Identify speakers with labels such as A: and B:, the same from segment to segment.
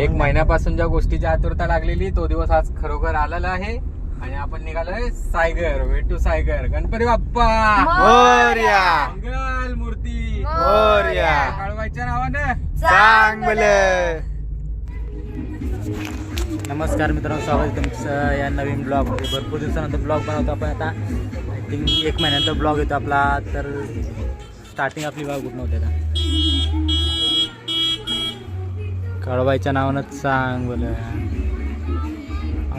A: एक महिन्यापासून ज्या गोष्टीची आतुरता लागलेली तो दिवस आज खरोखर आलेला आहे. आणि आपण निघालोय सायगर वे टू सायगर. गणपती बाप्पा!
B: मोर्या.
A: मंगल मूर्ती.
B: मोर्या.
A: कळवायच्या नावानं.
B: चांगलं. नमस्कार मित्रांनो स्वागत आहे तुमचं या नवीन ब्लॉग. भरपूर दिवसानंतर ब्लॉग बनवतो आपण आता. आय थिंक एक महिन्यानंतर ब्लॉग येतो आपला. तर स्टार्टिंग आपली बघा कुठं नव्हती आता. कळवायच्या नावानं सांग बोल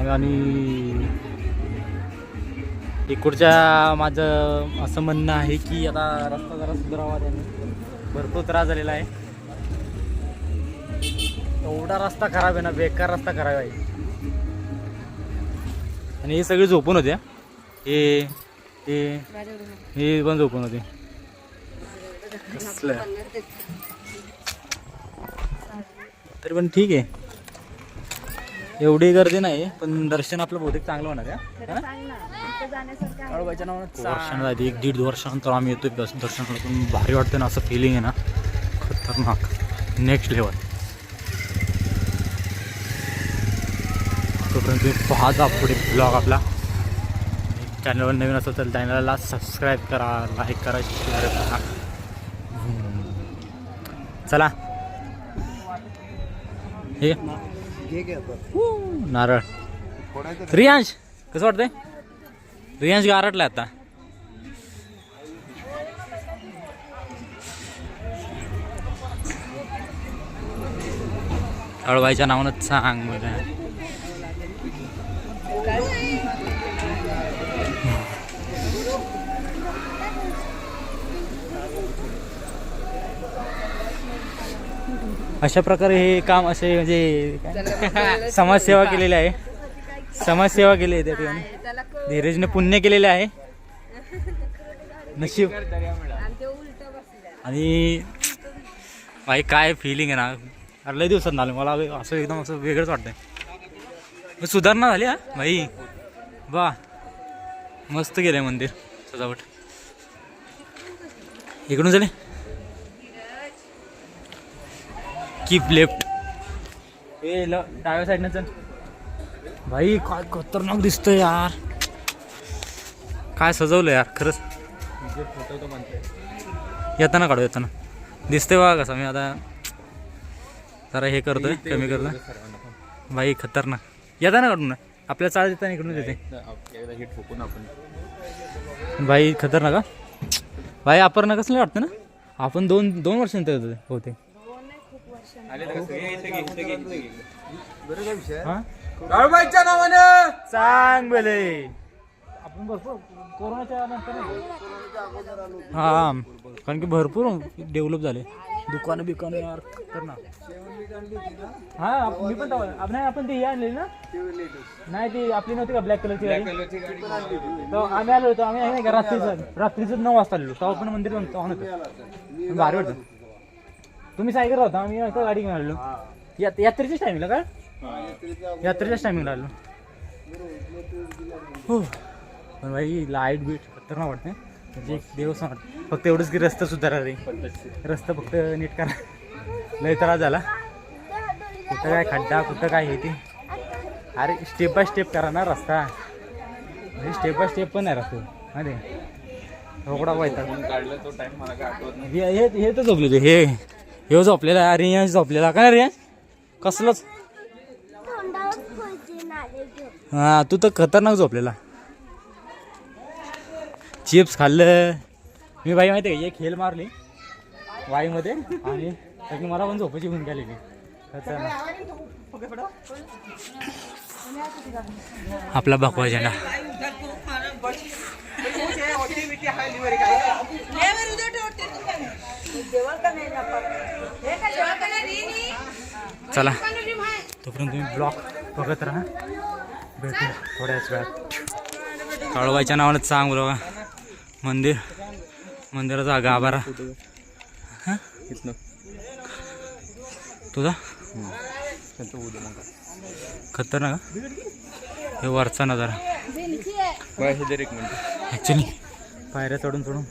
B: आणि इकडच्या माझं असं म्हणणं आहे की आता रस्ता जरा सुधारावा त्याने. भरपूर त्रास झालेला आहे. एवढा रस्ता खराब आहे ना बेकार रस्ता खराब आहे. आणि हे सगळे झोपून होते हे. हे पण झोपून होते. कसलं? तरी पण ठीक आहे. एवढी गर्दी नाही पण दर्शन आपलं बहुतेक चांगलं होणार आहे हा? वर्षांना आधी एक दीड वर्षानंतर आम्ही येतोय दर्शन पण भारी वाटतं ना असं फिलिंग आहे ना. खतरनाक. नेक्स्ट लेवल तोपर्यंत तुम्ही पाहता पुढे ब्लॉग आपला. चॅनलवर नवीन असेल तर चॅनलला सबस्क्राईब करा लाईक करा शेअर करा. चला. हे? नारळ. रियांश कसं वाटतंय? रियांश गारटला आता. अळवायच्या नावानं सांग मला अशा प्रकारे हे काम असे म्हणजे समाजसेवा केलेली आहे. समाजसेवा केली आहे त्या ठिकाणी. धीरजने पुण्य केलेले आहे. नशीब. आणि भाई काय फिलिंग आहे ना? अरे लय दिवसात झालं मला असं एकदम असं वेगळंच वाटतंय. मग सुधारणा झाली हा? भाई वा. मस्त गेलंय मंदिर सजावट. इकडून झाले कीप लेफ्ट ए ल डाव्या साईडनं चल. भाई काय खतरनाक दिसतंय यार. काय सजवलं यार खरंच. येताना काढू येताना. दिसतंय बघा कसं मी आता जरा हे करतोय कमी करतोय. भाई खतरनाक. येताना काढू ना. आपल्या चाळ येताना इकडून
A: ठोकून आपण.
B: भाई खतरनाक भाई अपर्णा कसलं वाटतं ना? आपण दोन दोन वर्षांतर होते. हा
A: कळवायच्या नावानं!
B: सांग बले आपण भरपूर कोरोनाच्या नंतर हा कारण की भरपूर डेव्हलप झाले. दुकानं बिकानं यार हा आप- मी पण तेव्हा- आप- नाही आपण ते हे आणलेली ना? नाही ती आपली नव्हती का? ब्लॅक कलरची गाडी? तो आम्ही आलो होतो. आम्ही नाही का? रात्रीचं रात्रीचं नऊ वाजता आलेलो तेव्हा पण मंदिर भारी वाटतं. तुम्ही सायकर होता आम्ही आता गाडी घेऊन आलेलो. या- यात्रेच्याच टायमिंगला काय यात्रेच्याच टायमिंगला आलो. हो. पण भाई लाइट बीट खतरनाक वाटते म्हणजे एक देवस्थान वाटतं. फक्त एवढंच की रस्ता सुधारा रे. रस्ता फक्त नीट करा. लय त्रास झाला. कुठं काय खड्डा कुठं काय हे ते. अरे स्टेप बाय स्टेप करा ना रस्ता. म्हणजे स्टेप बाय स्टेप पण नाही रस्ता अरे रोकडा व्हायचा
A: काढलं तो टाइम मला काय आठवत नाही.
B: हे हे हे तर झोपले हे. हे झोपलेला रियांश झोपलेला काय रियांश कसलंच? हा तू तर खतरनाक झोपलेला. चिप्स खाल्लं. मी बाई माहिती आहे का एक खेळ मारली वाईमध्ये आणि त्यातनी मला पण झोपायची होऊन गेलेली खतरनाक. आपला भगवा झेंडा चला. तोपर्यंत तुम्ही ब्लॉक बघत राहा. भेटू थोड्याच वेळात. कळवायच्या नावानं सांग बघा मंदिर. मंदिराचा गाभारा. तुझा? खतरनाक हे? वरचा नजारा.
A: एक मिनिट.
B: ॲक्च्युली पायऱ्या चढून चढून.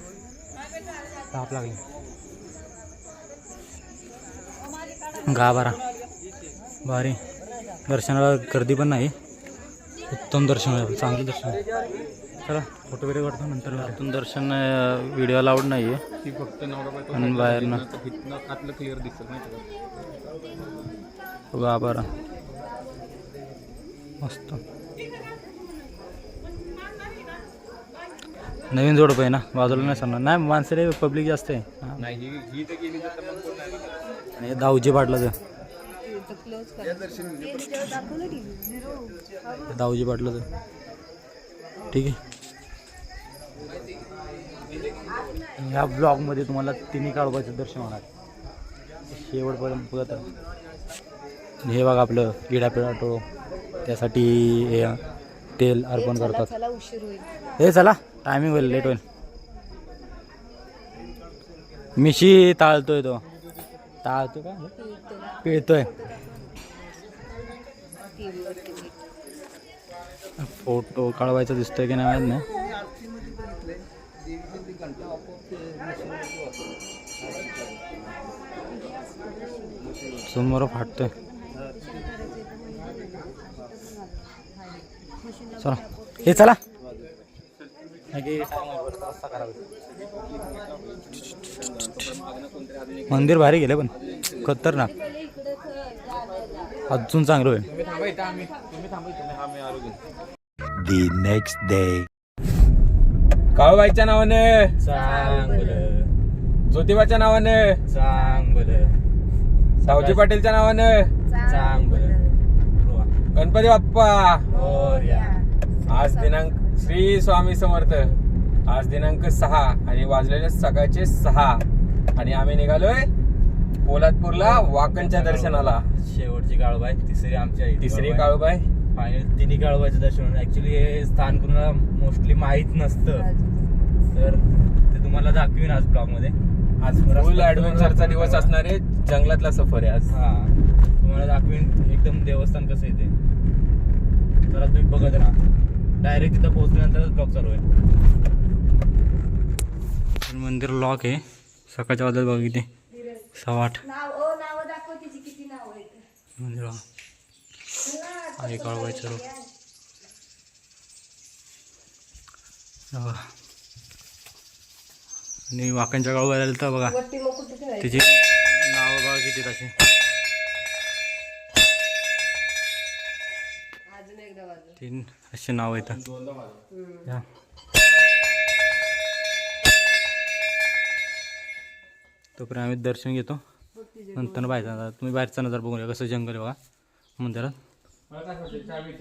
B: ताप लागली. गाभारा. भारी. दर्शनाला गर्दी पण नाही. उत्तम दर्शन आहे. चांगलं दर्शन आहे. चला फोटो वगैरे काढतो नंतर आतून दर्शन व्हिडिओ अलाउड नाही आहे
A: ती फक्त
B: आणि बाहेरनं
A: इथनं आतलं क्लिअर दिसत का?
B: बघा बरं मस्त. नवीन जोडप आहे ना बाजूला नाही सांगणार. नाही माणसं पब्लिक जास्त आहे. हा.
A: तर तर.
B: आणि हे दाऊजी पाटलाचं. हे दाऊजी पाटलाचं. ठीक आहे. ह्या ब्लॉगमध्ये तुम्हाला तिन्ही काळोबाचं दर्शन होणार. शेवटपर्यंत बघत राहा. आणि हे बघा आपलं इडापिडा टोळो त्यासाठी हे तेल अर्पण करतात.
C: चला उशीर होईल.
B: हे चला. टायमिंग होईल लेट होईल. मिशी ताळतोय तो. ताळतो का? पिळतोय. फोटो काढवायचा दिसतोय की नाही माहीत नाही. समोर फाटतोय. चला. हे चला. मंदिर भारी गेले पण खतरनाक. अजून चांगलं होईल.
A: तुम्ही थांबा इथं आम्ही तुम्ही थांबा इथं मी आलो
D: the next day.
A: काळूबाईच्या नावानं.
B: चांगलं.
A: ज्योतिबाच्या नावानं.
B: चांगलं.
A: सावजी पाटीलच्या नावानं.
B: चांगलं.
A: गणपती बाप्पा. आज दिनांक श्री स्वामी समर्थ. आज दिनांक सहा आणि वाजलेले सकाळचे सहा. आणि आम्ही निघालोय पोलादपूरला वाकणच्या दर्शनाला.
B: शेवटची काळबाई तिसरी आमच्या इथे
A: तिसरी काळूबाई
B: फायनल तिन्ही काळबाईचं दर्शन ऍक्च्युली हे स्थान कुणाला मोस्टली माहीत नसतं. तर ते तुम्हाला दाखवीन आज ब्लॉगमध्ये
A: आज फुल ऍडव्हेंचरचा दिवस असणार आहे. जंगलातला सफर आहे आज.
B: हा. तुम्हाला दाखवीन एकदम देवस्थान कसं आहे ते. तर तुम्ही बघत राहा. डायरेक्ट तिथं पोहोचल्यानंतर ब्लॉग चालू आहे मंदिर लॉक आहे. सकाळच्या वाजत बघा किती. सव्वा आठ.
C: नाव ओ नाव दाखव तिची किती नाव आहेत.
B: मंदिर. आहे काळवायचं बघा. आणि वाकांच्या गाव तर बघा. त्याची नाव बघा किती तसे तीन असे नाव आहेत या. तोपर्यंत आम्ही दर्शन घेतो. नंतर बाहेरचा नजारा तुम्ही बाहेरचा नजर बघूया कसं जंगल बघा. मंदिरात.
C: मला बी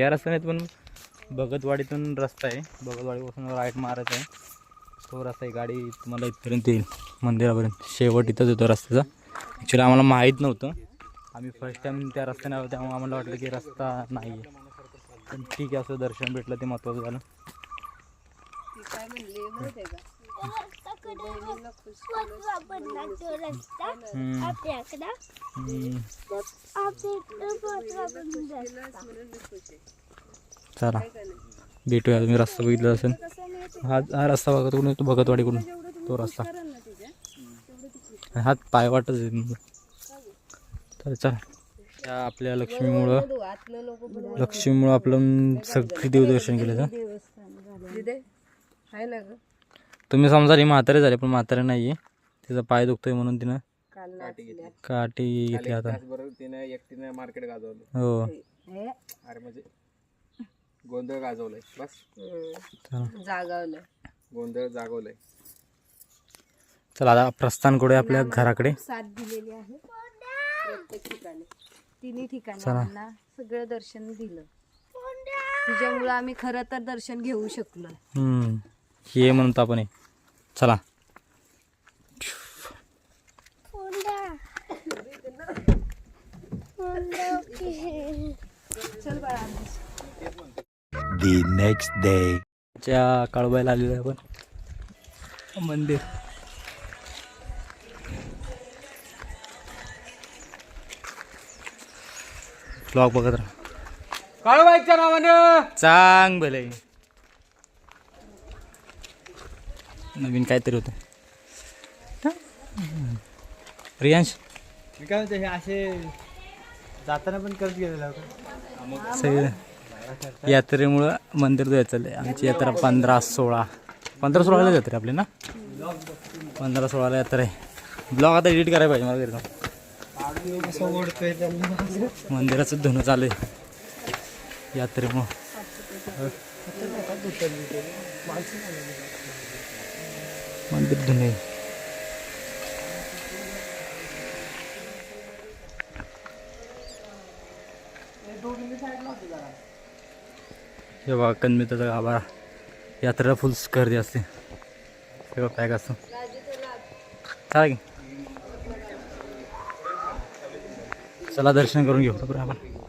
B: या रस्त्याने पण भगतवाडीतून रस्ता आहे. भगतवाडीपासून राईट मारायचा आहे. तो रस्ता आहे. गाडी तुम्हाला इथपर्यंत येईल. मंदिरापर्यंत. शेवट इथंच होतो रस्त्याचा. ॲक्च्युली आम्हाला माहीत नव्हतं. आम्ही फर्स्ट टाईम त्या रस्त्याने आलो त्यामुळे आम्हाला वाटलं की रस्ता नाही आहे पण ठीक आहे असं दर्शन भेटलं ते महत्त्वाचं झालं. चला. भेटूया तुम्ही रस्ता बघितला असेल. हा हा रस्ता बघत कुठून येतो भगतवाडीकडून. तो रस्ता. हात पाय वाटत तर चला. त्या आपल्या लक्ष्मीमुळं. लक्ष्मीमुळं आपलं सगळी देवदर्शन केलं तर
C: आहे ना ग?
B: तुम्ही समजा ही म्हातारे झाले पण म्हातारे नाही आहे तिचा पाय दुखतोय म्हणून तिनं काठी घेतली. आता.
A: त्याचबरोबर तिने एकटीने मार्केट गाजवलं.
B: हो.
C: हे,
A: अरे म्हणजे गोंधळ गाजवलंय. बस.
C: हम्म.
B: चला
C: जागावलं
A: गोंधळ जागवलंय.
B: चला आता प्रस्थान करूया आपल्या घराकडे.
C: साथ दिलेली आहे. प्रत्येक ठिकाणी. तिन्ही ठिकाणी. आम्हाला सगळं दर्शन दिलं. तुझ्यामुळं आम्ही खरं तर दर्शन घेऊ शकलो.
B: हम्म. ये म्हणतो आपण हे. चला.
D: The next day.
B: च्या काळबाईला आलेलो आहे आपण. मंदिर. ब्लॉग बघत राहा.
A: काळूबाईच्या नावानं.
B: चांग भले. नवीन काहीतरी होतं. रियांश
E: मी काय म्हणते हे असे जाताना पण करत गेलेला होता.
B: सगळे यात्रेमुळं मंदिर जायचं चाललंय आमची यात्रा पंधरा सोळा पंधरा सोळाला यात्रा आपली ना? पंधरा सोळाला यात्रा आहे. ब्लॉग आता एडिट करायला पाहिजे मला घरी मंदिराचं धुणं चालू आहे. यात्रेमुळं. मंदिर धुणे हे बघा कन्मिताचा गाभा. यात्रेला फुल गर्दी असते. तेव्हा पॅक असतो. चालेल की. चला दर्शन करून घेऊ. आपण